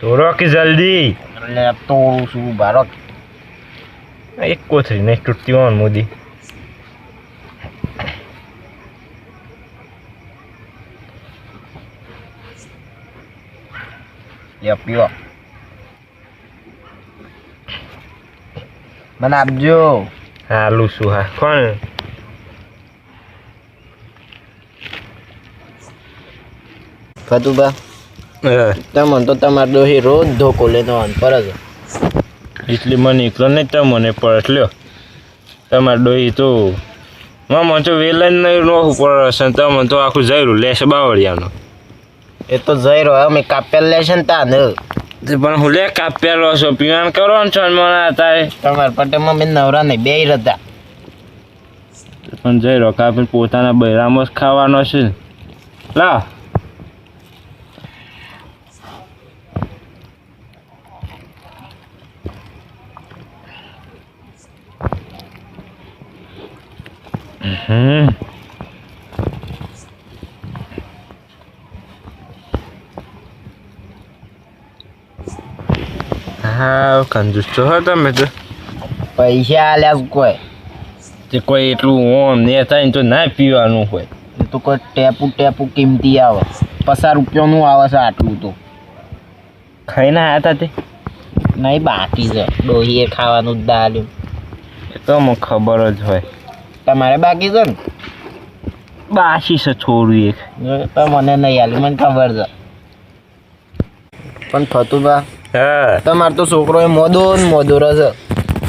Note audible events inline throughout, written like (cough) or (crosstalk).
તોરો કે જલ્દી. એટલે તોડું છું ભારત એક કોથળી નહીં તૂટતી હોય મોદી. લે પીવો. મને આપજો. હાલું શું હા. કોણ? ફતુબા હા, તમને તો તમારે દોહી રોજ ધોકો લેતો પર જ એટલી મને એકલો નહીં તમને પડે લ્યો. તમારે ડોહી તો મામા તો વેલા નહીં નોખું પડે છે તમને તો આખું જયરું લેશે બાવળિયાનું. એ તો જઈ રહ્યો અમે કાપ્યા લેશે ને તા ને પણ હું લે કાપ્યા છો પીવાન કરો ને છો મને તારે તમારા પટેમાં મેં નવરા નહીં બે હતા પણ જઈ રહ્યો કાપીને પોતાના બૈરામાં જ ખાવાનો છે. ને. લાવ હમ હા કંજૂસ તો હો તમે તો. પૈસા આલ્યા કોઈ. તે કોઈ એટલું ઓમ ને થાય તો ના પીવાનું હોય. એ તો કોઈ ટેપુ ટેપુ કિંમતી આવે. પચાસ રૂપિયાનું આવે છે આટલું તો. ખાઈને આવ્યા હતા તે? નહીં બાકી છે. ડોહીએ ખાવાનું જ દાલ્યું. એ તો મને ખબર જ હોય. તમારે બાકી છે ને? બાસી છે થોડું એક. પણ મને નહીં આલી મને ખબર છે. પણ ફતુભા હા. તમારે તો છોકરો એ મોદો ને મોદો રહે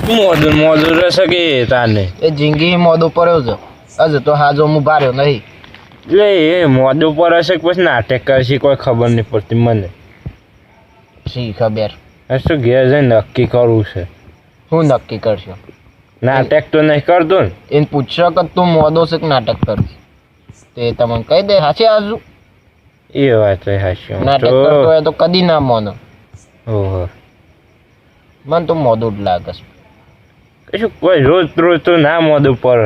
મોદો મોદો રહેશે કે તાને? એ જિંદગી મોદો પડ્યો છે. હજુ તો હાજો હું ભાર્યો નહીં. એટલે એ મોદો પર હશે કે પછી નાટક કરશે કોઈ ખબર નહીં પડતી મને. શી ખબર? શું ઘેર જઈને નક્કી કરવું છે. હું નક્કી કરશો? નાટક તો નહીં કરતો ને. એને પૂછશો કે તું મોદો છે કે નાટક કર તે તમને કહી દે હાચી આજુ એ વાત હાસ્યો નાટક કરતો હોય તો કદી ના મોનો. ઓહો. મને તો મોદું જ લાગે છે. કશું કોઈ રોજ રોજ તો ના મોદું પર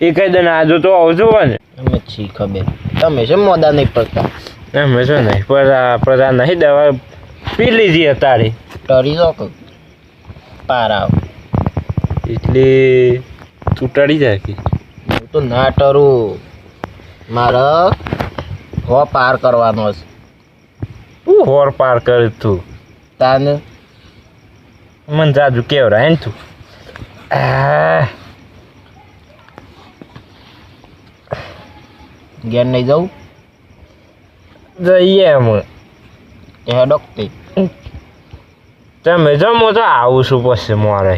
એ કહી દે ને આજે તો આવજો હોય ને. અમે છી ખબર. તમે છે મોદા નહીં પડતા? અમે શું નહીં પડતા. પડતા નહીં દવા પી લીધી અત્યારે. ટરી દો પાર આવ. એટલે તૂટાડી જાય કે? હું તો ના ટરું. મારે હો પાર કરવાનો છે. તું હોર પાર કરે તું તાને? મને જાજુ કેવરાય ને તું ઘેર નહીં જવું જઈએ એમ. હેડોક તમે જમો તો આવું છું પછી મારે.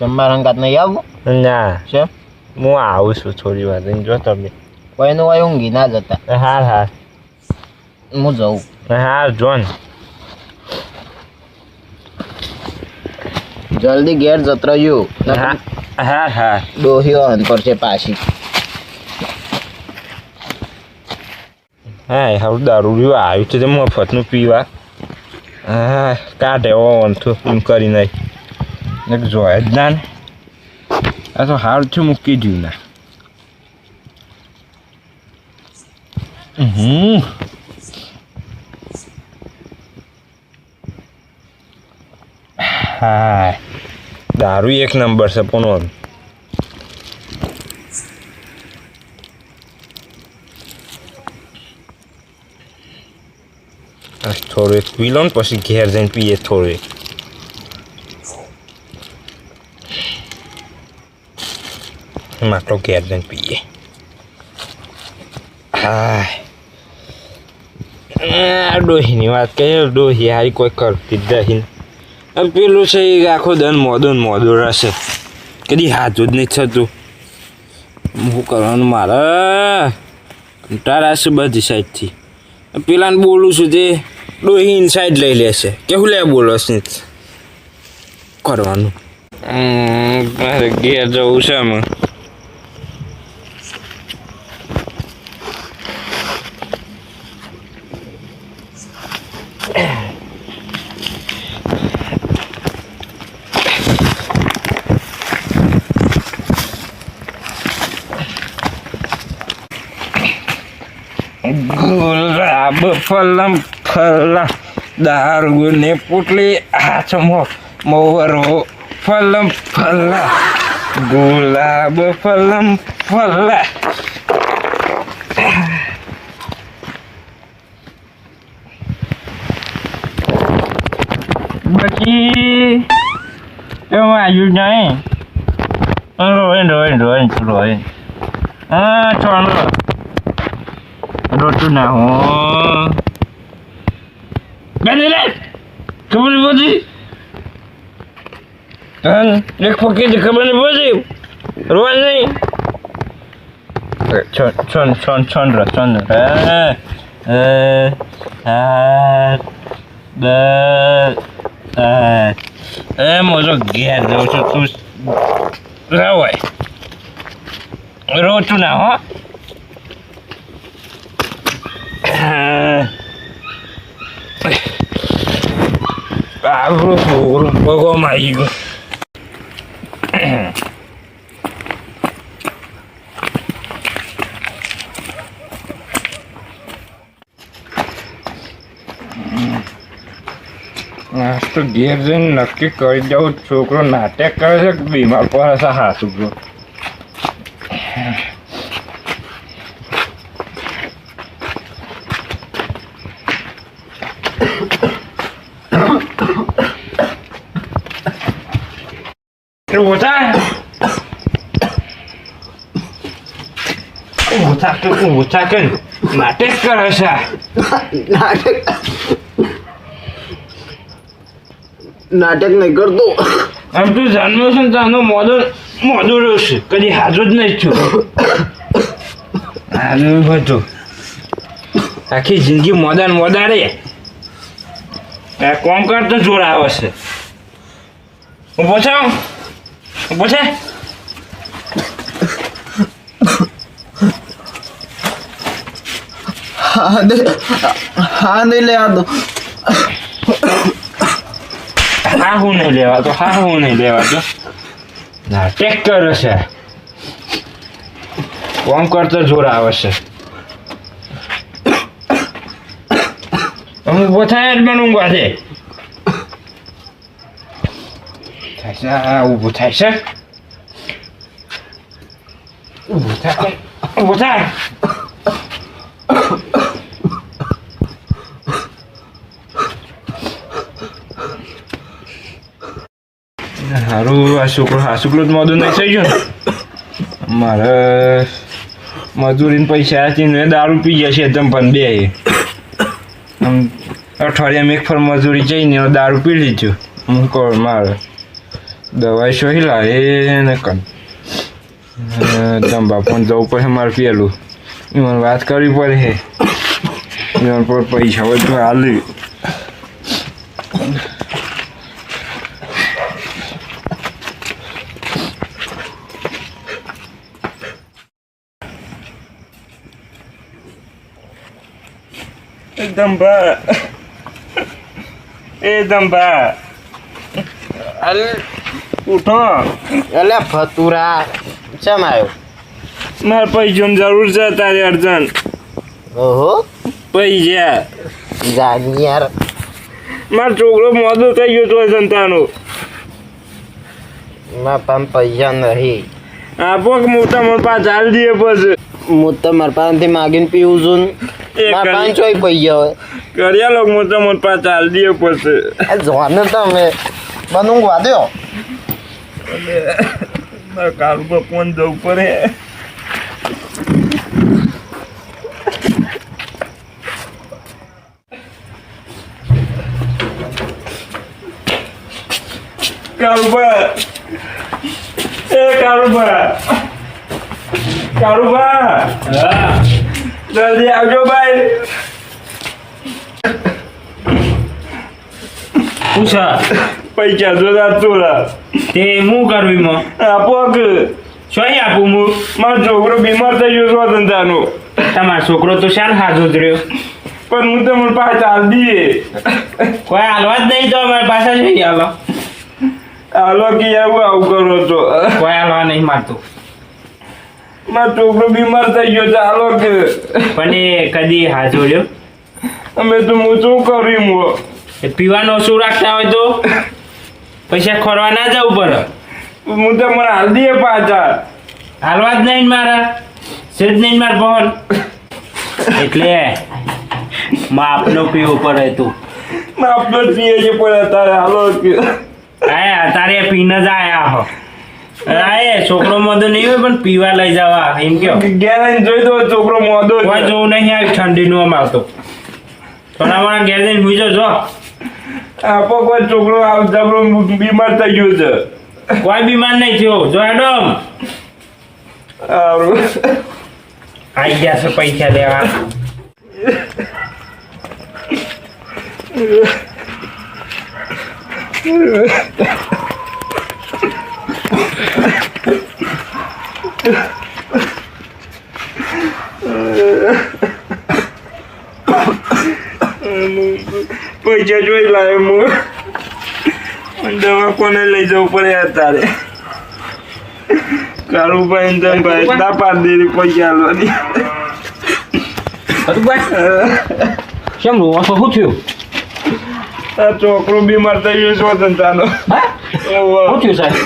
શંભા રંગાત નહીં આવું? ના. છે? હું આવું છું થોડી વાર જો તમે. કોઈનું હોય ઊંઘી ના જતા. હાર હાર હું જઉં. હાર જો જલ્દી ઘેર જત હા હા હા હાર ડોહીઓ અન પર છે પાછી. હા હવે દારૂ રહ્યું આવ્યું છે મફતનું પીવા. હા કાઢે ઓન તો એમ કરી નાખ એક જોયા જ ના ને આ તો હાર છું મૂકી દઉં ના હમ હા દારૂ એક નંબર છે પણ આ થોડું એક પી લો ને પછી ઘેર જઈને પીએ થોડું માટલો ઘેર જઈને પીએ હા ડોહીની વાત કહીએ ડોહી હારી કોઈ કરતી જ નહીં હવે પેલું છે એ આખો દન મોદો ને મોદો રહેશે. કદી હાથું જ નહીં થતું. હું કરવાનું મારે? કંટાળા છે બધી સાઈડથી. પેલાને બોલું છું તે ડોહી ઇનસાઇડ લઈ લેશે. કેવું લે બોલો છે? કરવાનું. મારે ઘેર જવું છે આમાં. ગુલાબ ફલમ ફલા દારૂ ને પોટલી હાથમાં મોવરો ફલમ ફલ્લા ગુલાબ ફલમ ફલ્લા બાકી, એમાં આવ્યું નહીં. રોઈન રોઈન રોઈન રોઈન હા ચોનો રોટું ના હું. રે ખબર પડતી હા, એક ફકીર ખબર નહીં પડતી રોજ નહીં. છોન છોન છોન છોન છોન એ મોજો ઘેર જાઉં છું, તું રવાય રોતું ના હો. ગયું તો ઘેર જઈને નક્કી કરી દઉં છોકરો નાટક કરે છે બીમાર પડે છે, હા છોકરો ઊભો થા ઊભો થા કે નાટક કરે છે. નાટક. નાટક નહીં કરતો. આમ તું જાણ્યો છે ને તાનો મોદો મોદો રહેશે કદી હાજર જ નહીં છું હાજર બધું આખી જિંદગી મોદા ને મોદા રે આ કોમ કરતો જોર આવે છે. હા દે હા નહીં લે આ દો હા હું નહીં લેવા તો હા હું નહીં લેવા તો નાટક કરે છે કોમ કરતો જોર આવે છે હું પોતા જ બનવું ઊંઘવા થાય છે ઊભું થાય છે ઊભું થાય ઊભું થાય હારું, આ છોકરો આ છોકરો જ મોદું નહીં થઈ ગયો ને? મારે મજૂરીને પૈસા આપીને દારૂ પી જશે એકદમ પણ બે. આમ અઠવાડિયામાં એક ફર મજૂરી જઈને દારૂ પી લીધું. હું કહું, મારે દવાઈ સોહી લાવે ને કન તમ પણ જવું પડે મારે પેલું. એમાં વાત કરવી પડે એમાં પણ પૈસા હોય તો હાલી બા એકદમ બા અલ ઉઠો. અલે ફતુરા ચમ આવ્યો? મારે પૈસાની જરૂર છે તારે અર્જન. ઓહો. પૈસા. જાની યાર. મારો છોકરો મોદો થઈ ગયો તો જનતાનો મારા પાસે પૈસા નહીં આપો મોટા મોટા ચાલ દઈએ પછી. હું તો મારા પાસેથી માગીને પીવું છું ચોય પૈસા હોય. કર્યા લોક મોટા મોટા ચાલ જોને તમે કાલ જવું પડે. જલ્દી આવજો ભાઈ. પૂછા પૈસા જોતા ચોરા તે હું કરવી માં આપો શું આપું હું? મારો છોકરો બીમાર થઈ ગયો સ્વતંત્રનો તમારો છોકરો તો શાન હાજો જ રહ્યો. પણ હું તમને પાસે ચાલ દઈએ કોઈ હાલવા જ નહીં તો અમારી પાસે જઈ હાલો હાલો કે આવું આવું કરો તો કોઈ હાલવા નહીં મારતું. મારો છોકરો બીમાર થઈ ગયો ચાલો કે. પણ એ કદી હાજો રહ્યો? અમે તો હું શું કર્યું હું? પીવાનો શું રાખતા હોય તો? પૈસા ખોરવા ના જવું પડે હું તો મને હાલ દઈએ પાછા. હાલવા જ નહીં મારા. સેજ નહીં માર બહન એટલે માપનો પીવો પડે તું. માપનો પીએ છે પણ તારે હાલો આયા તારે પીને જ આયા હો. આયે છોકરો મોદો નહીં હોય પણ પીવા લઈ જવા એમ કયો. ઘેર આવીને જોઈ દો છોકરો મોદો. કોઈ જોવું નહીં આવી ઠંડીનું અમાર તો થોડા મારા ઘેર જઈને હુઈ જો. આપો કોઈ છોકરો આ જબરો બીમાર થઈ ગયો છે. કોઈ બીમાર નહીં થયો. જો એડમ આઈ ગયા છે પૈસા લેવા. (laughs) પૈસા જોઈ લાવે હું. દવા કોને લઈ જવું પડે અત્યારે. કારુભાઈ ને ભાઈ ના પાડી દીધી પૈસા કેમ શું થયું? છોકરો બીમાર થઈ ગયો સ્વતંત્રનો શું થયું સાહેબ?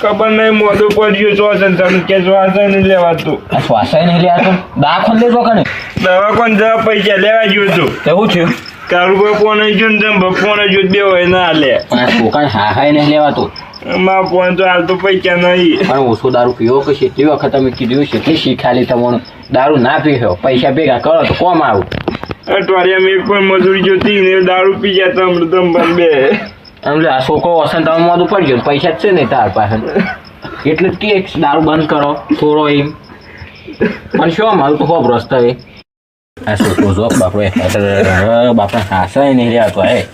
ખબર નહીં મોઢું પડ્યું સ્વતંત્રનું કે શ્વાસય નહીં લેવાતું. શ્વાસ શ્વાસાય નહીં લે તો દાખલ લેજો કને દવા જવા પૈસા લેવા ગયું તું એવું શું થયું કોઈ ફોન ગયું ને તમે ફોન જો બે હોય ના લે. પણ હા હા નહીં લેવાતું. મા ફોન તો હાલ તો પૈસા નહીં. પણ ઓછો દારૂ પીવો કે કેટલી વખત તમે કીધું કેટલી શીખાલી તમારું દારૂ ના પીવો પૈસા ભેગા કરો તો કોમ આવું? અઠવાડિયામાં એક પણ મજૂરી જોતી ને દારૂ પી ગયા તમે તમે બે. એટલે આ છોકરો વસન તમે મોઢું પડી ગયો પૈસા જ છે ને તાર પાસે. એટલે કે દારૂ બંધ કરો થોડો એમ. પણ શું મારું તો ખૂબ રસ્તા એ આ છોકરો જો બાપડે બાપા હાસાય નહીં રહ્યા તો એ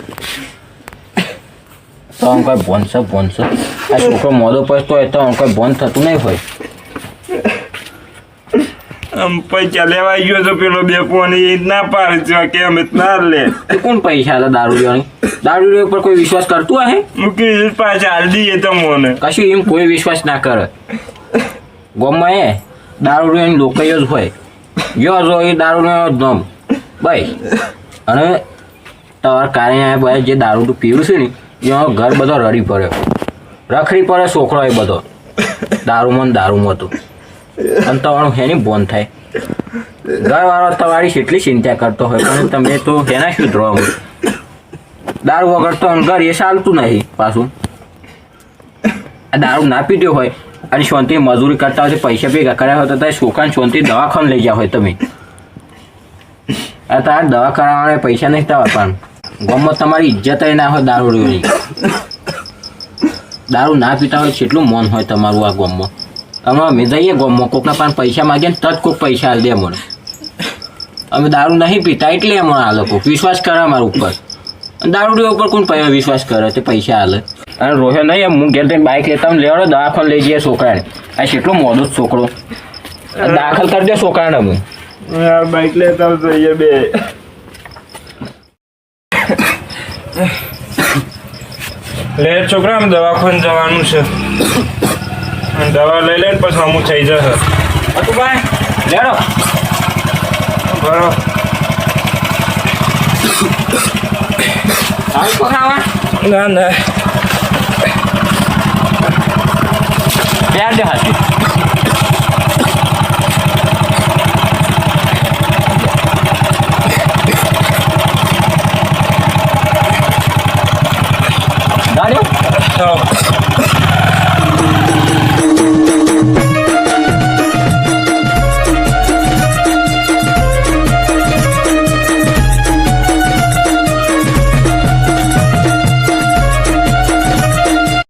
તો આમ કોઈ ભોનસો ભોનસો આ છોકરો મોઢો પડતો હોય તો આમ કોઈ ભોન થતું નહીં હોય. આમ પૈસા લેવા ગયો તો પેલો બે ફોન એ ના પાડે કે અમે ના લે. તો કોણ પૈસા હતા દારૂ લેવાની? દારૂ લેવા પર કોઈ વિશ્વાસ કરતું હે? મૂકી પાછા હાલ દઈએ મને કશું એમ કોઈ વિશ્વાસ ના કરે. ગોમમાં એ દારૂ લેવાની લોકો જ હોય. જો જો એ દારૂ લેવાનો ધમ ભાઈ, અને તમારા કારણે ભાઈ જે દારૂ તું પીવું છે ને, એમાં ઘર બધો રડી પડ્યો. રખડી પડે છોકરો એ બધો. દારૂમાં દારૂમાં હતું અને તમારું હેની બોન થાય. ઘરવાળો તમારી કેટલી ચિંતા કરતો હોય, પણ તમે તો હેના શું ધ્રોવા દારૂ વગર તો ઘર એ ચાલતું નહીં પાછું. આ દારૂ ના પીધ્યો હોય અને શાંતિ મજૂરી કરતા હોય પૈસા ભેગા કર્યા હોય તો તારે છોકરાને શાંતિ દવાખાને લઈ ગયા હોય તમે. આ તારે દવા કરાવવાના પૈસા નહીં થવા પણ ગમત તમારી ઇજ્જત ના હોય દારૂડીઓની દારૂ ના પીતા હોય કેટલું મન હોય તમારું આ ગામમાં અમે અમે જઈએ ગમમાં કોકના પાસે પૈસા માગીએ ને તજ કોક પૈસા હાલ દે મને. અમે દારૂ નહીં પીતા એટલે અમને આ લોકો. વિશ્વાસ કરે અમારા ઉપર. દારૂડીઓ દારૂ ઉપર કોણ વિશ્વાસ કરે તે પૈસા હાલે અને રોહ્યો નહીં એમ હું ઘેર જઈને બાઇક લેતા હું લેવડો દવાખાને લઈ જઈએ છોકરાને. આ કેટલો મોડો છોકરો. દાખલ કરી દે છોકરાને હું યાર બાઈક લેતા જઈએ બે. લે છોકરા આમ દવાખાને જવાનું છે. દવા લઈ લે પછી અમુક થઈ જશે. હતું ભાઈ લેડો બરો ના ના. પ્યાર દે